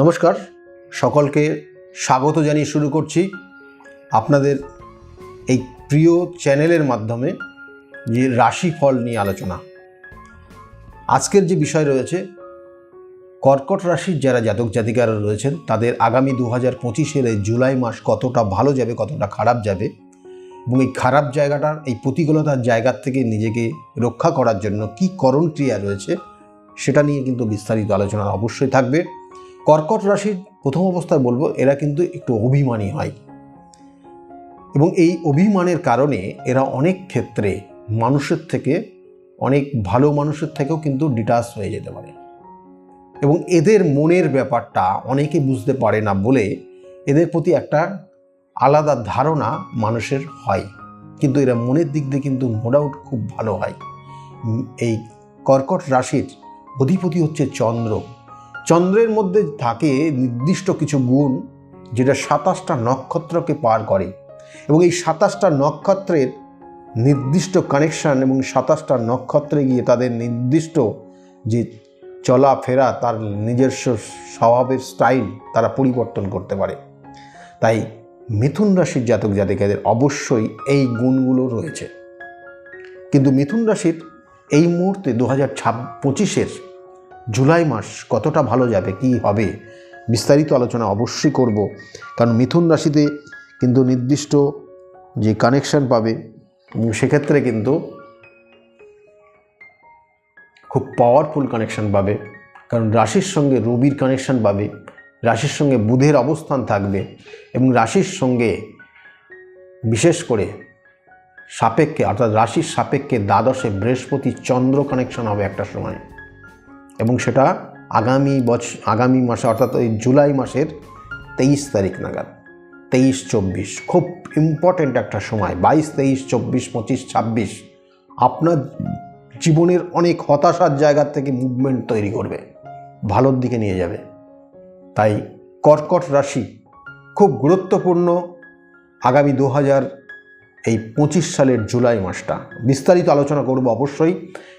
নমস্কার, সকলকে স্বাগত জানিয়ে শুরু করছি আপনাদের এই প্রিয় চ্যানেলের মাধ্যমে যে রাশিফল নিয়ে আলোচনা। আজকের যে বিষয় রয়েছে, কর্কট রাশির যারা জাতক জাতিকারা রয়েছেন, তাদের আগামী দু হাজার পঁচিশের এই জুলাই মাস কতটা ভালো যাবে, কতটা খারাপ যাবে এবং এই খারাপ জায়গাটার, এই প্রতিকূলতার জায়গার থেকে নিজেকে রক্ষা করার জন্য কি করণ ক্রিয়া রয়েছে, সেটা নিয়ে কিন্তু বিস্তারিত আলোচনা অবশ্যই থাকবে। কর্কট রাশির প্রথম অবস্থায় বলব, এরা কিন্তু একটু অভিমানী হয়। এবং এই অভিমানের কারণে এরা অনেক ক্ষেত্রে মানুষের থেকে, অনেক ভালো মানুষের থেকেও কিন্তু ডিটাচ হয়ে যেতে পারে। এবং এদের মনের ব্যাপারটা অনেকে বুঝতে পারে না বলে এদের প্রতি একটা আলাদা ধারণা মানুষের হয়। কিন্তু এরা মনের দিক দিয়ে কিন্তু নো ডাউট খুব ভালো হয়। এই কর্কট রাশির অধিপতি হচ্ছে চন্দ্র। চন্দ্রের মধ্যে থাকে নির্দিষ্ট কিছু গুণ যেটা সাতাশটা নক্ষত্রকে পার করে। এবং এই সাতাশটা নক্ষত্রের নির্দিষ্ট কানেকশান এবং সাতাশটা নক্ষত্রে গিয়ে তাদের নির্দিষ্ট যে চলাফেরা, তার নিজস্ব স্বভাবের স্টাইল তারা পরিবর্তন করতে পারে। তাই মিথুন রাশির জাতক জাতিকাদের অবশ্যই এই গুণগুলো রয়েছে। কিন্তু মিথুন রাশির এই মুহূর্তে দু হাজার ছাব পঁচিশের জুলাই মাস কতটা ভালো যাবে, কি হবে, বিস্তারিত আলোচনা অবশ্যই করব। কারণ মিথুন রাশিতে কিন্তু নির্দিষ্ট যে কানেকশন পাবে সেক্ষেত্রে কিন্তু খুব পাওয়ারফুল কানেকশন পাবে। কারণ রাশির সঙ্গে রবির কানেকশন পাবে, রাশির সঙ্গে বুধের অবস্থান থাকবে এবং রাশির সঙ্গে বিশেষ করে সাপেক্ষে, অর্থাৎ রাশির সাপেক্ষে দ্বাদশে বৃহস্পতি চন্দ্র কানেকশন হবে একটা সময়। এবং সেটা আগামী বছর আগামী মাসে অর্থাৎ ওই জুলাই মাসের তেইশ তারিখ নাগাদ, তেইশ চব্বিশ। খুব ইম্পর্ট্যান্ট একটা সময়, বাইশ, তেইশ, চব্বিশ, পঁচিশ, ছাব্বিশ। আপনার জীবনের অনেক হতাশার জায়গার থেকে মুভমেন্ট তৈরি করবে, ভালোর দিকে নিয়ে যাবে। তাই কর্কট রাশি খুব গুরুত্বপূর্ণ আগামী দু হাজার এই পঁচিশ সালের জুলাই মাসটা। বিস্তারিত আলোচনা করব অবশ্যই।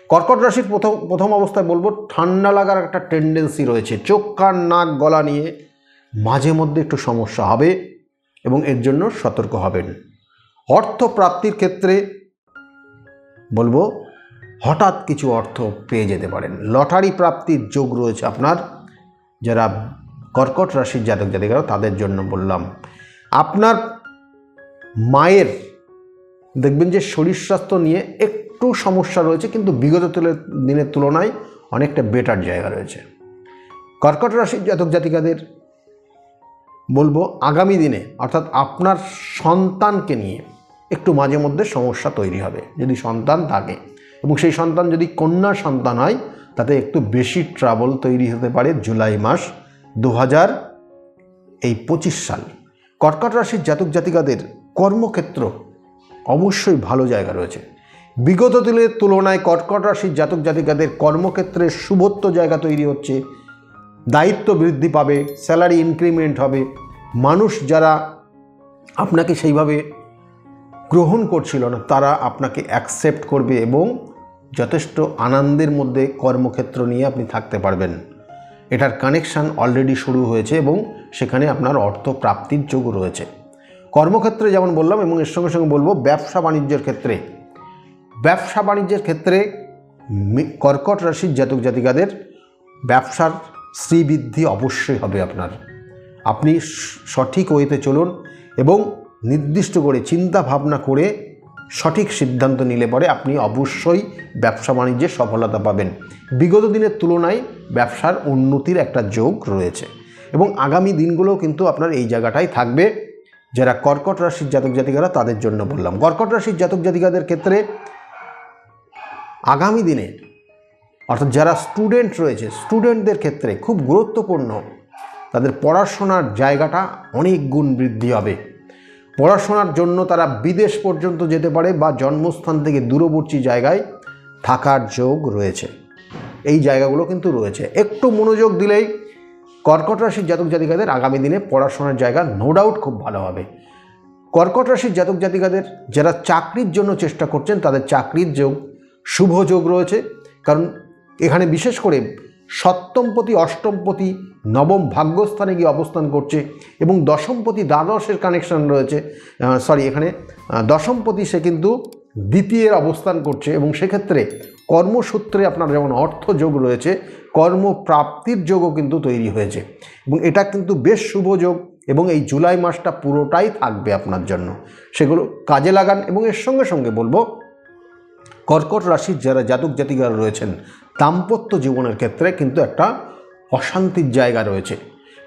কর্কট রাশির প্রথম প্রথম অবস্থায় বলব, ঠান্ডা লাগার একটা টেন্ডেন্সি রয়েছে। চোখ কান নাক গলা নিয়ে মাঝে মধ্যে একটু সমস্যা হবে এবং এর জন্য সতর্ক হবেন। অর্থ প্রাপ্তির ক্ষেত্রে বলব, হঠাৎ কিছু অর্থ পেয়ে যেতে পারেন। লটারি প্রাপ্তির যোগ রয়েছে আপনার। যারা কর্কট রাশির জাতক জাতিকারা, তাদের জন্য বললাম, আপনার মায়ের দেখবেন যে শরীর স্বাস্থ্য নিয়ে একটু সমস্যা রয়েছে, কিন্তু বিগত দিনের তুলনায় অনেকটা বেটার জায়গা রয়েছে। কর্কট রাশির জাতক জাতিকাদের বলব, আগামী দিনে, অর্থাৎ আপনার সন্তানকে নিয়ে একটু মাঝে মধ্যে সমস্যা তৈরি হবে। যদি সন্তান থাকে, এবং সেই সন্তান যদি কন্যা সন্তান হয়, তাতে একটু বেশি ট্রাবল তৈরি হতে পারে জুলাই মাস দু হাজার এই পঁচিশ সাল। কর্কট রাশির জাতক জাতিকাদের কর্মক্ষেত্র অবশ্যই ভালো জায়গা রয়েছে। বিগত দিনের তুলনায় কর্কট রাশির জাতক জাতিকাদের কর্মক্ষেত্রে শুভত্ব জায়গা তৈরি হচ্ছে। দায়িত্ব বৃদ্ধি পাবে, স্যালারি ইনক্রিমেন্ট হবে। মানুষ যারা আপনাকে সেইভাবে গ্রহণ করছিল না, তারা আপনাকে অ্যাকসেপ্ট করবে এবং যথেষ্ট আনন্দের মধ্যে কর্মক্ষেত্র নিয়ে আপনি থাকতে পারবেন। এটার কানেকশান অলরেডি শুরু হয়েছে এবং সেখানে আপনার অর্থ প্রাপ্তির যোগ রয়েছে। কর্মক্ষেত্রে যেমন বললাম এবং এর সঙ্গে সঙ্গে বলব, ব্যবসা বাণিজ্যের ক্ষেত্রে ব্যবসা বাণিজ্যের ক্ষেত্রে কর্কট রাশির জাতক জাতিকাদের ব্যবসার শ্রীবৃদ্ধি অবশ্যই হবে আপনার। আপনি সঠিক ওয়েতে চলুন এবং নির্দিষ্ট করে চিন্তা ভাবনা করে সঠিক সিদ্ধান্ত নিলে পরে আপনি অবশ্যই ব্যবসা বাণিজ্যে সফলতা পাবেন। বিগত দিনের তুলনায় ব্যবসার উন্নতির একটা যোগ রয়েছে এবং আগামী দিনগুলোও কিন্তু আপনার এই জায়গাটাই থাকবে। যারা কর্কট রাশির জাতক জাতিকারা তাদের জন্য বললাম। কর্কট রাশির জাতক জাতিকাদের ক্ষেত্রে আগামী দিনে, অর্থাৎ যারা স্টুডেন্ট রয়েছে স্টুডেন্টদের ক্ষেত্রে খুব গুরুত্বপূর্ণ তাদের পড়াশোনার জায়গাটা অনেক গুণ বৃদ্ধি হবে। পড়াশোনার জন্য তারা বিদেশ পর্যন্ত যেতে পারে বা জন্মস্থান থেকে দূরবর্তী জায়গায় থাকার যোগ রয়েছে। এই জায়গাগুলো কিন্তু রয়েছে। একটু মনোযোগ দিলেই কর্কট রাশির জাতক জাতিকাদের আগামী দিনে পড়াশোনার জায়গা নো ডাউট খুব ভালো হবে। কর্কট রাশির জাতক জাতিকাদের যারা চাকরির জন্য চেষ্টা করছেন, তাদের চাকরির যোগ শুভ যোগ রয়েছে। কারণ এখানে বিশেষ করে সপ্তমপতি, অষ্টমপতি, নবম ভাগ্যস্থানে গিয়ে অবস্থান করছে এবং দশমপতি দ্বাদশের কানেকশন রয়েছে। সরি এখানে দশমপতি সে কিন্তু দ্বিতীয়ের অবস্থান করছে এবং সেক্ষেত্রে কর্মসূত্রে আপনার যেমন অর্থ যোগ রয়েছে, কর্মপ্রাপ্তির যোগও কিন্তু তৈরি হয়েছে। এবং এটা কিন্তু বেশ শুভ যোগ এবং এই জুলাই মাসটা পুরোটাই থাকবে আপনার জন্য। সেগুলো কাজে লাগান এবং এর সঙ্গে সঙ্গে বলব কর্কট রাশির যারা জাতক জাতিকারা রয়েছেন, দাম্পত্য জীবনের ক্ষেত্রে কিন্তু একটা অশান্তির জায়গা রয়েছে।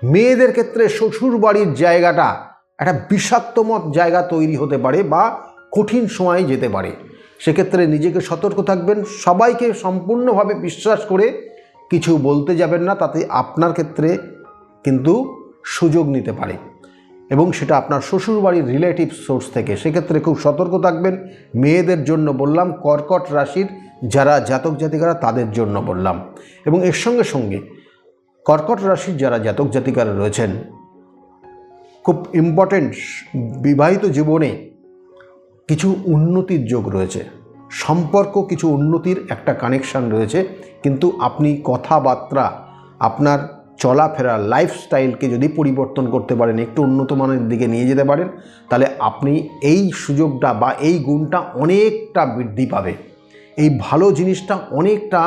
মেয়েদের ক্ষেত্রে শ্বশুর বাড়ির জায়গাটা একটা বিষাক্তমত জায়গা তৈরি হতে পারে বা কঠিন সময়ে যেতে পারে। সেক্ষেত্রে নিজেকে সতর্ক থাকবেন, সবাইকে সম্পূর্ণভাবে বিশ্বাস করে কিছু বলতে যাবেন না, তাতে আপনার ক্ষেত্রে কিন্তু সুযোগ নিতে পারে। এবং সেটা আপনার শ্বশুরবাড়ির রিলেটিভ সোর্স থেকে। সেক্ষেত্রে খুব সতর্ক থাকবেন। মেয়েদের জন্য বললাম, কর্কট রাশির যারা জাতক জাতিকারা, তাদের জন্য বললাম। এবং এর সঙ্গে সঙ্গে কর্কট রাশির যারা জাতক জাতিকারা রয়েছেন, খুব ইম্পর্টেন্ট বিবাহিত জীবনে কিছু উন্নতির যোগ রয়েছে। সম্পর্ক কিছু উন্নতির একটা কানেকশান রয়েছে। কিন্তু আপনি কথাবার্তা, আপনার চলাফেরা লাইফস্টাইলকে যদি পরিবর্তন করতে পারেন, একটু উন্নত মানের দিকে নিয়ে যেতে পারেন, তাহলে আপনি এই সুযোগটা বা এই গুণটা অনেকটা বৃদ্ধি পাবে। এই ভালো জিনিসটা অনেকটা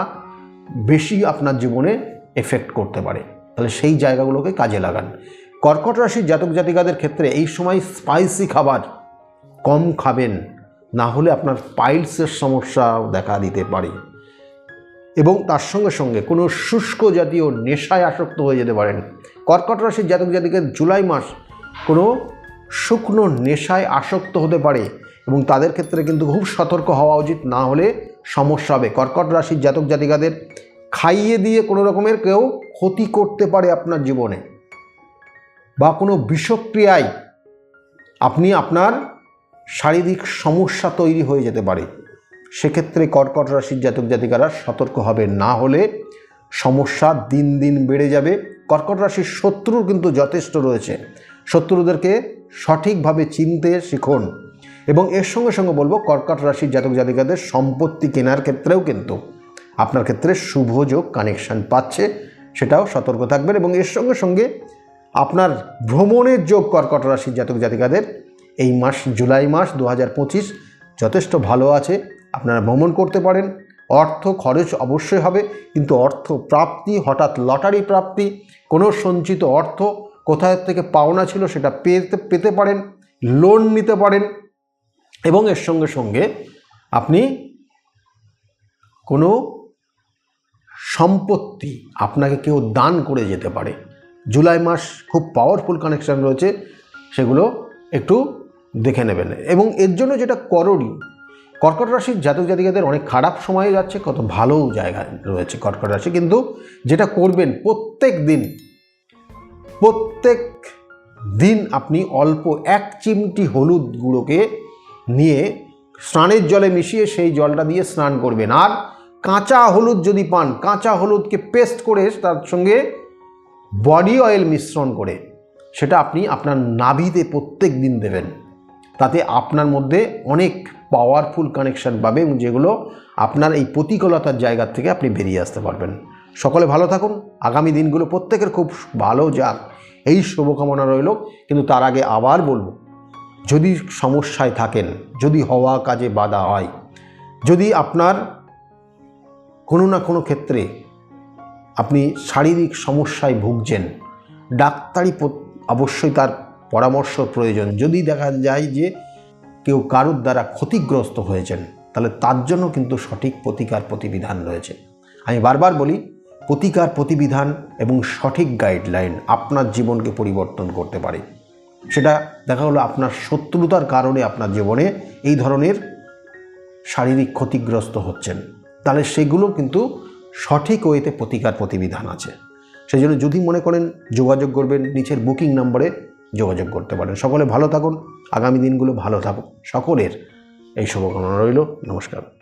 বেশি আপনার জীবনে এফেক্ট করতে পারে। তাহলে সেই জায়গাগুলোকে কাজে লাগান। কর্কট রাশির জাতক জাতিকাদের ক্ষেত্রে এই সময় স্পাইসি খাবার কম খাবেন, না হলে আপনার পাইলসের সমস্যাও দেখা দিতে পারে। এবং তার সঙ্গে সঙ্গে কোনো শুষ্ক জাতীয় নেশায় আসক্ত হয়ে যেতে পারেন। কর্কট রাশির জাতক জাতিকের জুলাই মাস কোনো শুকনো নেশায় আসক্ত হতে পারে এবং তাদের ক্ষেত্রে কিন্তু খুব সতর্ক হওয়া উচিত, না হলে সমস্যা হবে। কর্কট রাশির জাতক জাতিকাদের খাইয়ে দিয়ে কোনো রকমের কেউ ক্ষতি করতে পারে আপনার জীবনে বা কোনো বিষক্রিয়ায় আপনি আপনার শারীরিক সমস্যা তৈরি হয়ে যেতে পারে। সেক্ষেত্রে কর্কট রাশির জাতক জাতিকারা সতর্ক হবে। না হলে সমস্যা দিন দিন বেড়ে যাবে। কর্কট রাশির শত্রুর কিন্তু যথেষ্ট রয়েছে। শত্রুদেরকে সঠিকভাবে চিনতে শিখুন। এবং এর সঙ্গে সঙ্গে বলব, কর্কট রাশির জাতক জাতিকাদের সম্পত্তি কেনার ক্ষেত্রেও কিন্তু আপনার ক্ষেত্রে শুভ যোগ কানেকশান পাচ্ছে, সেটাও সতর্ক থাকবেন। এবং এর সঙ্গে সঙ্গে আপনার ভ্রমণের যোগ কর্কট রাশির জাতক জাতিকাদের এই মাস জুলাই মাস দু হাজার পঁচিশ যথেষ্ট ভালো আছে। আপনারা ভ্রমণ করতে পারেন। অর্থ খরচ অবশ্যই হবে, কিন্তু অর্থ প্রাপ্তি, হঠাৎ লটারি প্রাপ্তি, কোনো সঞ্চিত অর্থ কোথায় থেকে পাওনা ছিল সেটা পেতে পেতে পারেন, লোন নিতে পারেন এবং এর সঙ্গে সঙ্গে আপনি কোনো সম্পত্তি আপনাকে কেউ দান করে যেতে পারে। জুলাই মাস খুব পাওয়ারফুল কানেকশান রয়েছে, সেগুলো একটু দেখে নেবেন। এবং এর জন্য যেটা করণীয় কর্কট রাশির জাতক জাতিকাদের অনেক খারাপ সময়ে যাচ্ছে, কত ভালো জায়গা রয়েছে কর্কট রাশি। কিন্তু যেটা করবেন প্রত্যেক দিন প্রত্যেক দিন আপনি অল্প এক চিমটি হলুদ গুঁড়োকে নিয়ে স্নানের জলে মিশিয়ে সেই জলটা দিয়ে স্নান করবেন। আর কাঁচা হলুদ যদি পান, কাঁচা হলুদকে পেস্ট করে তার সঙ্গে বডি অয়েল মিশ্রণ করে, সেটা আপনি আপনার নাভিতে প্রত্যেক দিন দেবেন। তাতে আপনার মধ্যে অনেক পাওয়ারফুল কানেকশান পাবে এবং যেগুলো আপনার এই প্রতিকূলতার জায়গা থেকে আপনি বেরিয়ে আসতে পারবেন। সকলে ভালো থাকুন। আগামী দিনগুলো প্রত্যেকের খুব ভালো যাক। এই শুভকামনা রইল। কিন্তু তার আগে আবার বলব, যদি সমস্যায় থাকেন, যদি হওয়া কাজে বাধা হয়, যদি আপনার কোনো না কোনো ক্ষেত্রে আপনি শারীরিক সমস্যায় ভুগছেন, ডাক্তারি অবশ্যই তার পরামর্শ প্রয়োজন। যদি দেখা যায় যে কেউ কারুর দ্বারা ক্ষতিগ্রস্ত হয়েছেন, তাহলে তার জন্য কিন্তু সঠিক প্রতিকার প্রতিবিধান রয়েছে। আমি বারবার বলি, প্রতিকার প্রতিবিধান এবং সঠিক গাইডলাইন আপনার জীবনকে পরিবর্তন করতে পারে। সেটা দেখা হলো আপনার শত্রুতার কারণে আপনার জীবনে এই ধরনের শারীরিক ক্ষতিগ্রস্ত হচ্ছেন। তাহলে সেগুলো কিন্তু সঠিক ওয়েতে প্রতিকার প্রতিবিধান আছে। সেই জন্য যদি মনে করেন যোগাযোগ করবেন, নিচের বুকিং নম্বরে যোগাযোগ করতে পারেন। সকলে ভালো থাকুন, আগামী দিনগুলো ভালো থাকুক। সকলের এই শুভকামনা রইল। নমস্কার।